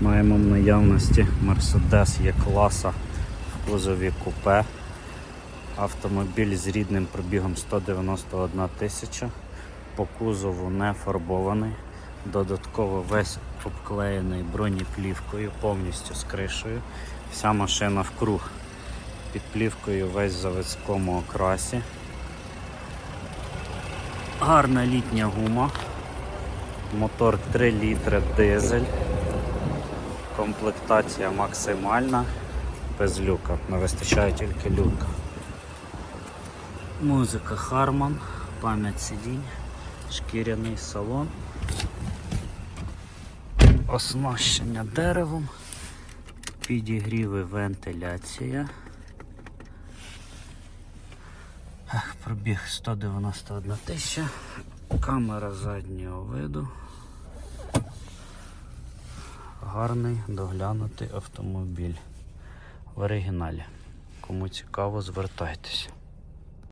Маємо в наявності Mercedes є класа в кузові купе. Автомобіль з рідним пробігом 191 тисяча. По кузову не фарбований. Додатково весь обклеєний бронеплівкою, повністю з кришею. Вся машина в круг. Під плівкою весь в заводському окрасі. Гарна літня гума. Мотор 3 літри дизель. Комплектація максимальна. Без люка. Не вистачає тільки люка. Музика Harman, пам'ять сидінь, шкіряний салон. Оснащення деревом, підігріви вентиляція. Пробіг 191 тисяча, камера заднього виду. Гарний доглянутий автомобіль в оригіналі. Кому цікаво, звертайтеся.